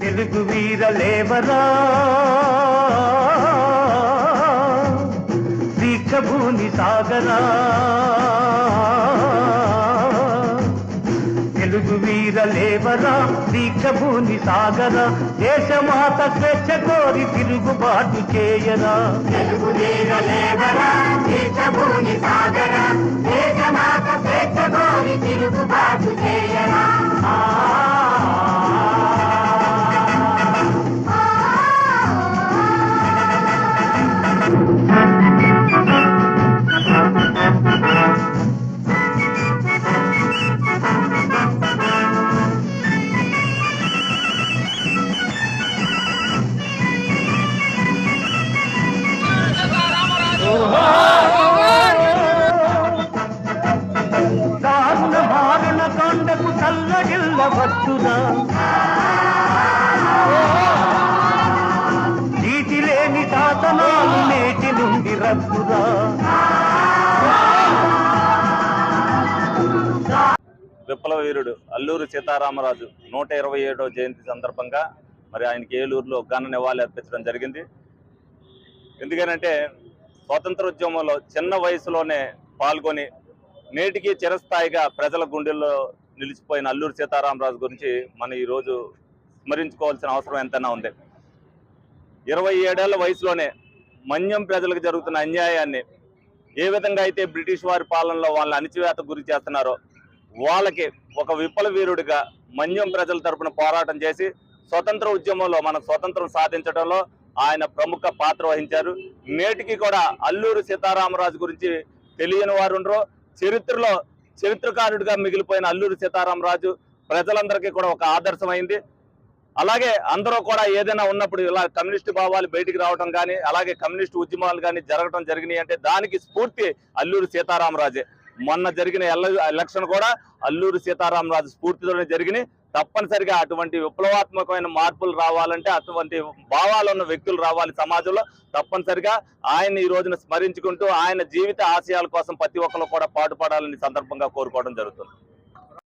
తెలుగు వీరలేవరా దీక్షభూమి సాగరా? తెలుగు వీరలేవరా దీక్షభూమి సాగరా? దేశమాత స్వేచ్ఛ కోరి తిరుగుబాటు చేయరా? దారుణ మారణ కాండకు చల్లగిల్ల వస్తురా నీటి లేని శాసనాలు నేటి నుండి రద్దురా? విప్లవ వీరుడు అల్లూరు సీతారామరాజు నూట ఇరవై ఏడో జయంతి సందర్భంగా మరి ఆయనకి ఏలూరులో ఘన నివాళి అర్పించడం జరిగింది. ఎందుకనంటే స్వాతంత్ర ఉద్యమంలో చిన్న వయసులోనే పాల్గొని నేటికి చిరస్థాయిగా ప్రజల గుండెల్లో నిలిచిపోయిన అల్లూరు సీతారామరాజు గురించి మనం ఈరోజు స్మరించుకోవాల్సిన అవసరం ఎంతైనా ఉంది. ఇరవై ఏడేళ్ళ వయసులోనే మన్యం ప్రజలకు జరుగుతున్న అన్యాయాన్ని ఏ విధంగా అయితే బ్రిటిష్ వారి పాలనలో వాళ్ళని అణిచివేత గురి చేస్తున్నారో వాళ్ళకి ఒక విప్లవ వీరుడిగా మన్యం ప్రజల తరపున పోరాటం చేసి స్వతంత్ర ఉద్యమంలో మన స్వతంత్రం సాధించడంలో ఆయన ప్రముఖ పాత్ర వహించారు. నేటికి కూడా అల్లూరు సీతారామరాజు గురించి తెలియని వారు ఉండరు. చరిత్రలో చరిత్రకారుడిగా మిగిలిపోయిన అల్లూరు సీతారామరాజు ప్రజలందరికీ కూడా ఒక ఆదర్శమైంది. అలాగే అందరూ కూడా ఏదైనా ఉన్నప్పుడు ఇలా కమ్యూనిస్ట్ భావాలు బయటికి రావడం కానీ అలాగే కమ్యూనిస్ట్ ఉద్యమాలు కానీ జరగడం జరిగినాయి అంటే దానికి స్ఫూర్తి అల్లూరి సీతారామరాజే. మొన్న జరిగిన ఎల- ఎలక్షన్ కూడా అల్లూరి సీతారామరాజు స్ఫూర్తితోనే జరిగినాయి. తప్పనిసరిగా అటువంటి విప్లవాత్మకమైన మార్పులు రావాలంటే అటువంటి భావాలు ఉన్న వ్యక్తులు రావాలి సమాజంలో. తప్పనిసరిగా ఆయన ఈ రోజున స్మరించుకుంటూ ఆయన జీవిత ఆశయాల కోసం ప్రతి ఒక్కరు కూడా పాటుపడాలని సందర్భంగా కోరుకోవడం జరుగుతుంది.